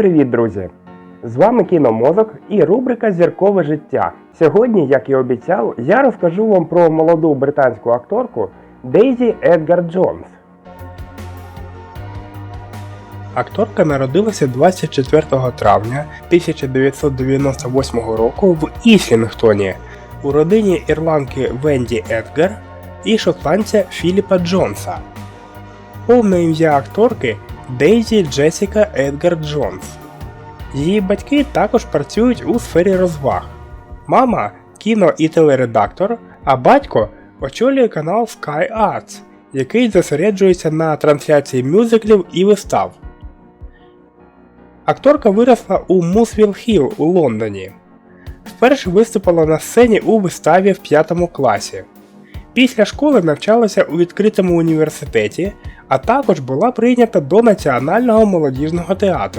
привіт, друзі! З вами Кіномозок і рубрика Зіркове життя. Сьогодні, як і обіцяв, я розкажу вам про молоду британську акторку Дейзі Едгар Джонс. Акторка народилася 24 травня 1998 року в Іслінгтоні у родині ірландки Венді Едгар і шотландця Філіпа Джонса. Повне ім'я акторки Дейзі Джесіка Едгар Джонс. Її батьки також працюють у сфері розваг. Мама кіно і телередактор, а батько очолює канал Sky Arts, який зосереджується на трансляції мюзиклів і вистав. Акторка виросла у Мусвіл Хілл у Лондоні. Вперше виступила на сцені у виставі в 5 класі. Після школи навчалася у відкритому університеті, а також була прийнята до Національного молодіжного театру.